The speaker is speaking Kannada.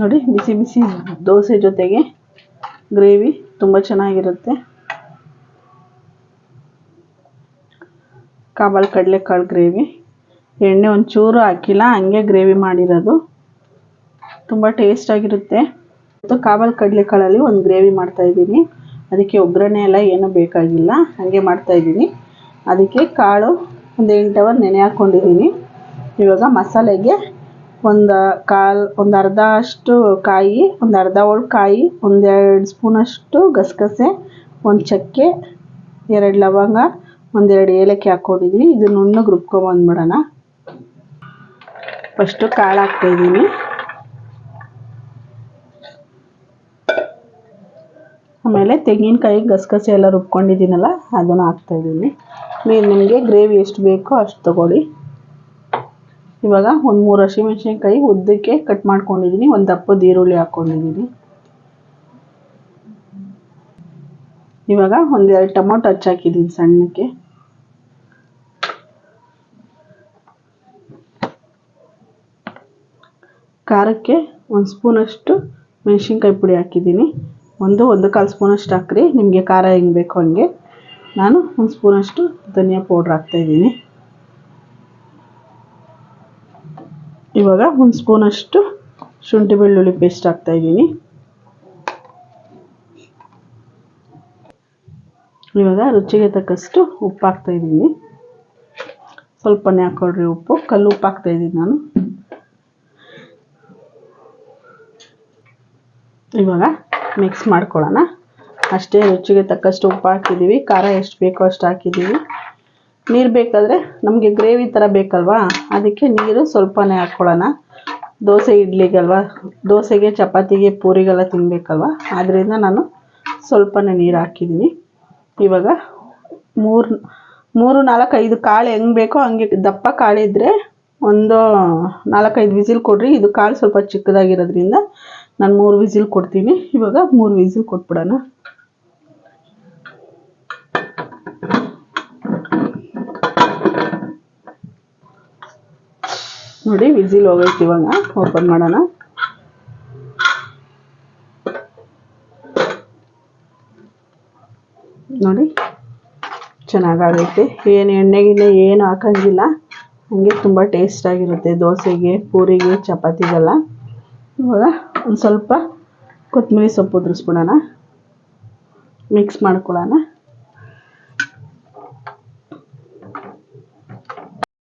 ನೋಡಿ, ಬಿಸಿ ಬಿಸಿ ದೋಸೆ ಜೊತೆಗೆ ಗ್ರೇವಿ ತುಂಬ ಚೆನ್ನಾಗಿರುತ್ತೆ. ಕಾಬಲ್ ಕಡಲೆಕಾಳು ಗ್ರೇವಿ. ಎಣ್ಣೆ ಒಂಚೂರು ಹಾಕಿಲ್ಲ, ಹಂಗೆ ಗ್ರೇವಿ ಮಾಡಿರೋದು. ತುಂಬ ಟೇಸ್ಟಾಗಿರುತ್ತೆ ಮತ್ತು ಕಾಬಲ್ ಕಡಲೆಕಾಳಲ್ಲಿ ಒಂದು ಗ್ರೇವಿ ಮಾಡ್ತಾಯಿದ್ದೀನಿ ಅದಕ್ಕೆ ಒಗ್ಗರಣೆ ಎಲ್ಲ ಏನೂ ಬೇಕಾಗಿಲ್ಲ, ಹಾಗೆ ಮಾಡ್ತಾಯಿದ್ದೀನಿ ಅದಕ್ಕೆ ಕಾಳು ಒಂದು ಎಂಟು ಅವರ್ ನೆನೆ ಹಾಕ್ಕೊಂಡಿದ್ದೀನಿ ಇವಾಗ ಮಸಾಲೆಗೆ ಒಂದು ಕಾಲ್, ಒಂದು ಅರ್ಧ ಅಷ್ಟು ಕಾಯಿ, ಒಂದು ಅರ್ಧ ಹೋಳು ಕಾಯಿ ಒಂದೆರಡು ಸ್ಪೂನಷ್ಟು ಗಸಗಸೆ, ಒಂದು ಚಕ್ಕೆ, ಎರಡು ಲವಂಗ ಒಂದೆರಡು ಏಲಕ್ಕಿ ಹಾಕ್ಕೊಂಡಿದ್ದೀನಿ ಇದು ನುಣ್ಣಗೆ ರುಬ್ಕೊಂಬಂದ್ಬಿಡೋಣ ಫಸ್ಟು ಕಾಳು ಹಾಕ್ತಾಯಿದ್ದೀನಿ ಆಮೇಲೆ ತೆಂಗಿನಕಾಯಿ ಗಸಗಸೆ ಎಲ್ಲ ರುಬ್ಕೊಂಡಿದ್ದೀನಲ್ಲ, ಅದನ್ನು ಹಾಕ್ತಾಯಿದ್ದೀನಿ ನೀವು ನಿಮಗೆ ಗ್ರೇವಿ ಎಷ್ಟು ಬೇಕೋ ಅಷ್ಟು ತೊಗೊಳ್ಳಿ. ಇವಾಗ ಒಂದು ಮೂರು ಹಸಿಮೆಣ್ಸಿನ್ಕಾಯಿ ಉದ್ದಕ್ಕೆ ಕಟ್ ಮಾಡ್ಕೊಂಡಿದ್ದೀನಿ ಒಂದು ದಪ್ಪದ ಈರುಳ್ಳಿ ಹಾಕ್ಕೊಂಡಿದ್ದೀನಿ ಇವಾಗ ಒಂದೆರಡು ಟೊಮೊಟೊ ಹಚ್ಚಾಕಿದ್ದೀನಿ ಸಣ್ಣಕ್ಕೆ. ಖಾರಕ್ಕೆ ಒಂದು ಸ್ಪೂನಷ್ಟು ಮೆಣಸಿನ್ಕಾಯಿ ಪುಡಿ ಹಾಕಿದ್ದೀನಿ ಒಂದು ಒಂದು ಕಾಲು ಸ್ಪೂನಷ್ಟು ಹಾಕ್ರಿ, ನಿಮಗೆ ಖಾರ ಹೆಂಗೆ ಬೇಕು ಹಂಗೆ. ನಾನು ಒಂದು ಸ್ಪೂನಷ್ಟು ಧನಿಯಾ ಪೌಡ್ರ್ ಹಾಕ್ತಾಯಿದ್ದೀನಿ ಇವಾಗ ಒಂದು ಸ್ಪೂನಷ್ಟು ಶುಂಠಿ ಬೆಳ್ಳುಳ್ಳಿ ಪೇಸ್ಟ್ ಹಾಕ್ತಾಯಿದ್ದೀನಿ ಇವಾಗ ರುಚಿಗೆ ತಕ್ಕಷ್ಟು ಉಪ್ಪು ಹಾಕ್ತಾಯಿದ್ದೀನಿ ಸ್ವಲ್ಪನೇ ಹಾಕೊಳ್ರಿ ಉಪ್ಪು. ಕಲ್ಲು ಉಪ್ಪು ಹಾಕ್ತಾಯಿದ್ದೀನಿ ನಾನು. ಇವಾಗ ಮಿಕ್ಸ್ ಮಾಡ್ಕೊಳ್ಳೋಣ. ಅಷ್ಟೇ ರುಚಿಗೆ ತಕ್ಕಷ್ಟು ಉಪ್ಪು ಹಾಕಿದ್ದೀವಿ. ಖಾರ ಎಷ್ಟು ಬೇಕೋ ಅಷ್ಟು ಹಾಕಿದ್ದೀವಿ. ನೀರು ಬೇಕಾದರೆ ನಮಗೆ ಗ್ರೇವಿ ಥರ ಬೇಕಲ್ವಾ? ಅದಕ್ಕೆ ನೀರು ಸ್ವಲ್ಪನೇ ಹಾಕ್ಕೊಳ್ಳೋಣ ದೋಸೆ, ಇಡ್ಲಿಗಲ್ವ? ದೋಸೆಗೆ, ಚಪಾತಿಗೆ, ಪೂರಿಗೆಲ್ಲ ತಿನ್ನಬೇಕಲ್ವ ಆದ್ದರಿಂದ ನಾನು ಸ್ವಲ್ಪನೇ ನೀರು ಹಾಕಿದ್ದೀನಿ ಇವಾಗ ಮೂರು ಮೂರು, ನಾಲ್ಕು, ಐದು ಕಾಳು ಹೆಂಗೆ ಬೇಕೋ ಹಂಗೆ ದಪ್ಪ ಕಾಳಿದ್ರೆ ಒಂದು ನಾಲ್ಕೈದು ವಿಸಿಲ್ ಕೊಡ್ರಿ. ಇದು ಕಾಳು ಸ್ವಲ್ಪ ಚಿಕ್ಕದಾಗಿರೋದ್ರಿಂದ ನಾನು ಮೂರು ವಿಸಿಲ್ ಕೊಡ್ತೀನಿ. ಇವಾಗ ಮೂರು ವಿಸಿಲ್ ಕೊಟ್ಬಿಡೋಣ. ನೋಡಿ ವಿಸಿಲ್ ಹೋಗೈತೆ ಇವಾಗ ಓಪನ್ ಮಾಡೋಣ. ನೋಡಿ, ಚೆನ್ನಾಗಾಗೈತೆ. ಏನು ಎಣ್ಣೆ ಗಿಣ್ಣೆ ಏನು ಹಾಕಂಗಿಲ್ಲ. ಹಂಗೆ ತುಂಬ ಟೇಸ್ಟಾಗಿರುತ್ತೆ ದೋಸೆಗೆ, ಪೂರಿಗೆ, ಚಪಾತಿಗೆಲ್ಲ. ಇವಾಗ ಒಂದು ಸ್ವಲ್ಪ ಕೊತ್ತಂಬರಿ ಸೊಪ್ಪು ಉದುರಿಸ್ಬಿಡೋಣ. ಮಿಕ್ಸ್ ಮಾಡ್ಕೊಳ್ಳೋಣ.